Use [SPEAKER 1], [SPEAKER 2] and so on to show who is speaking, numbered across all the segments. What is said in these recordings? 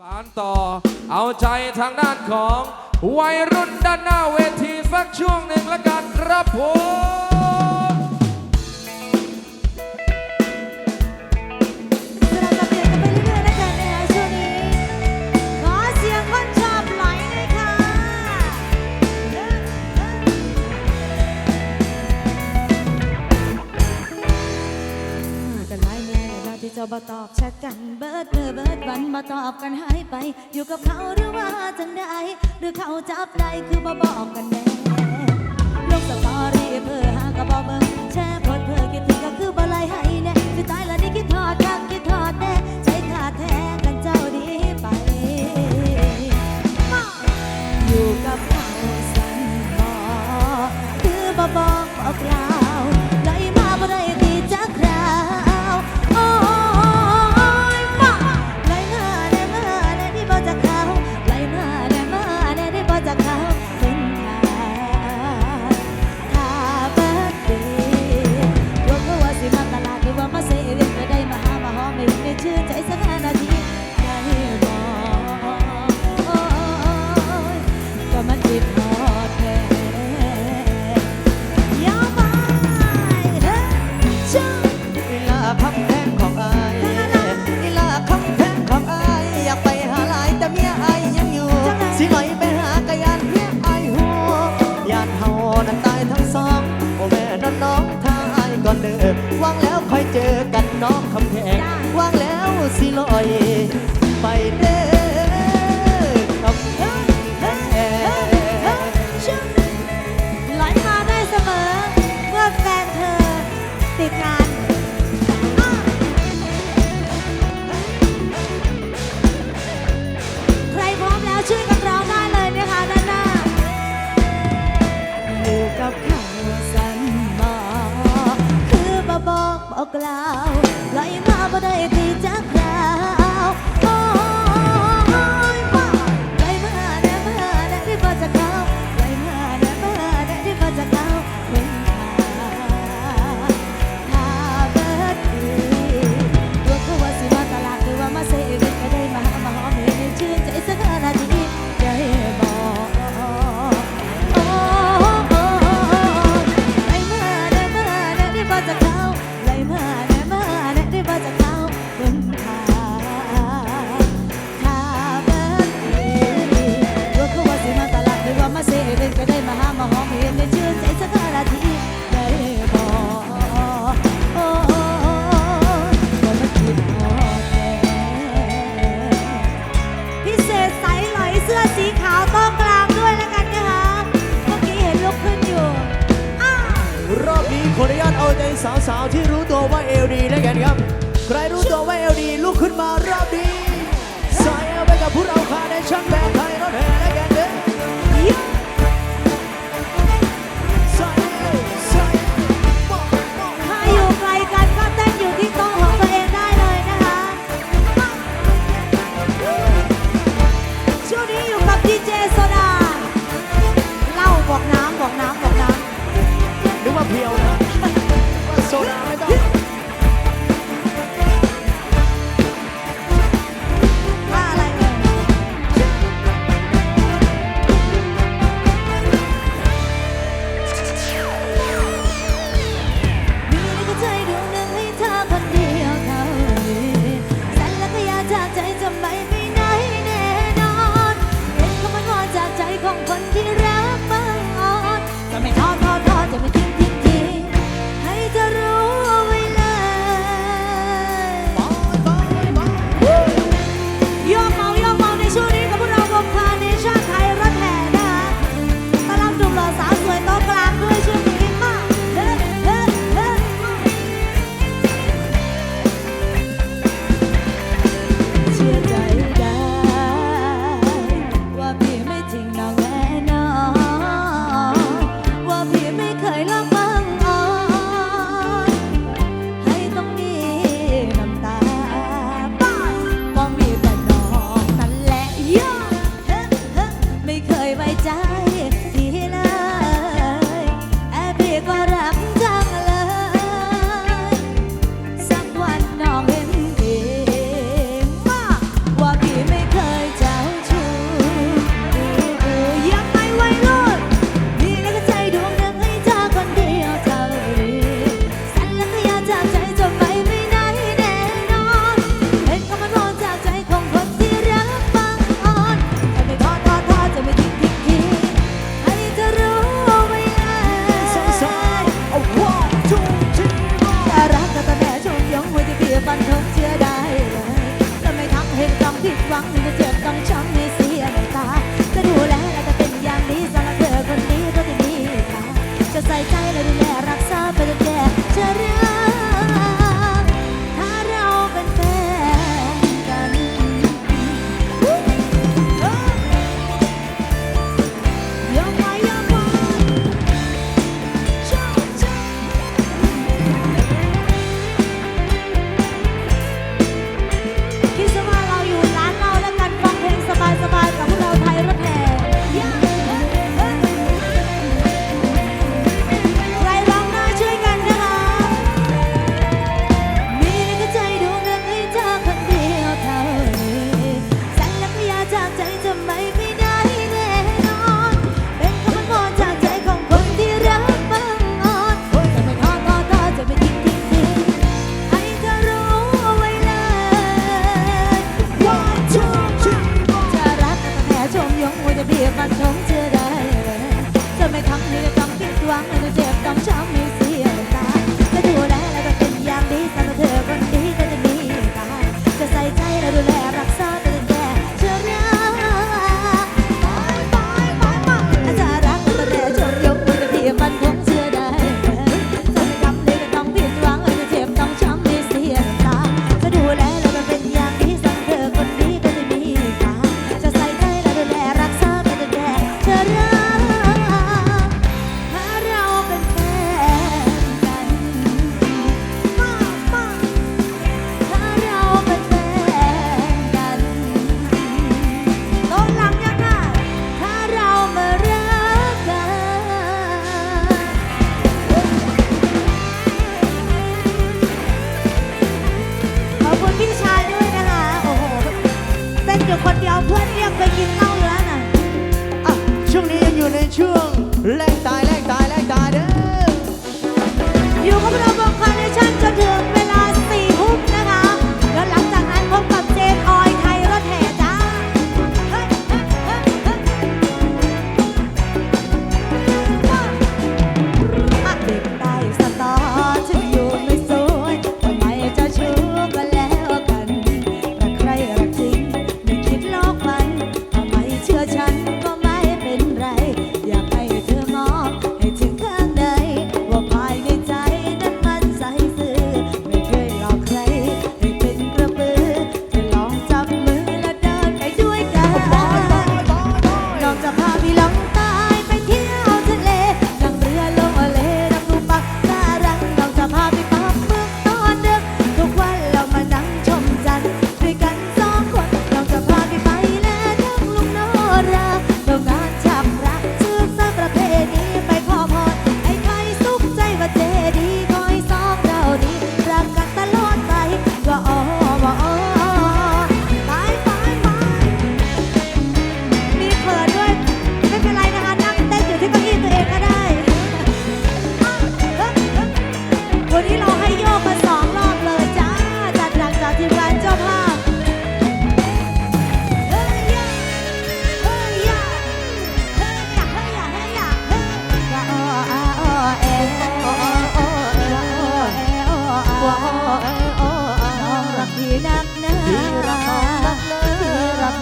[SPEAKER 1] สารต่อเอาใจทางด้านของ วัยรุ่นด้านหน้าเวทีสักช่วงหนึ่งละกันครับผม
[SPEAKER 2] ก็บตอบแชทกันเบิดเมื่อเบิดวันมาตอบกันหายไป อยู่กับเขาหรือว่าจังใดหรือเขาจับได้คือบ่บอกกันแน่ลงสตอรี่เพื่อหากระบอกเบิ่งแชร์โพสเพื่อคิดถึงก็คือบลายให้แน่
[SPEAKER 3] คือตายแล้ว silo oye. ค
[SPEAKER 2] นยอดเอาใจสาว
[SPEAKER 3] ๆที่รู้ตัวว่าเอลดีแล้วกันครับ ใครรู้ตัวว่าเอลดีลุกขึ้นมารอบดีใส่เอาไปกับพวกเราค่ะในชั้นแบบไทยรถแห่
[SPEAKER 2] ไม่
[SPEAKER 3] ต้อง
[SPEAKER 2] ผิดหวังไม่
[SPEAKER 3] เจ็บต้องช้ำมีเสียนตาจะดูแลและจะเป็นอย่างดีสำหรับเธอคนนี้เพราะที่มีค่ะจะใส่ใจและดูแลรักษาไปจน เที่มันทงเจอได้เลยจะไม่ทำให้ต้องผิดหวังไม่ต้องเจ็บต้องช้ำ Let thy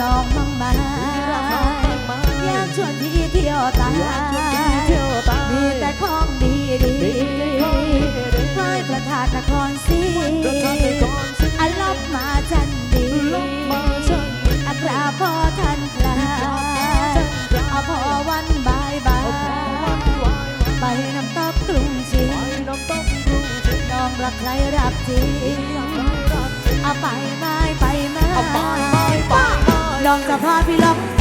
[SPEAKER 3] น้องมังมาอยากชวนพี่เที่ยว
[SPEAKER 2] ตาย
[SPEAKER 3] มีแต่ของดีดีพลอยประธาตนครศรีอันลับมาจันดีอักราพ่อท่านคลาเอาพอวันบายบายไปน้ำตบกรุงจีน้องรักใครรักจริงเอาไปไม่ไป
[SPEAKER 2] ไม่
[SPEAKER 3] องสภาพพี่ลบ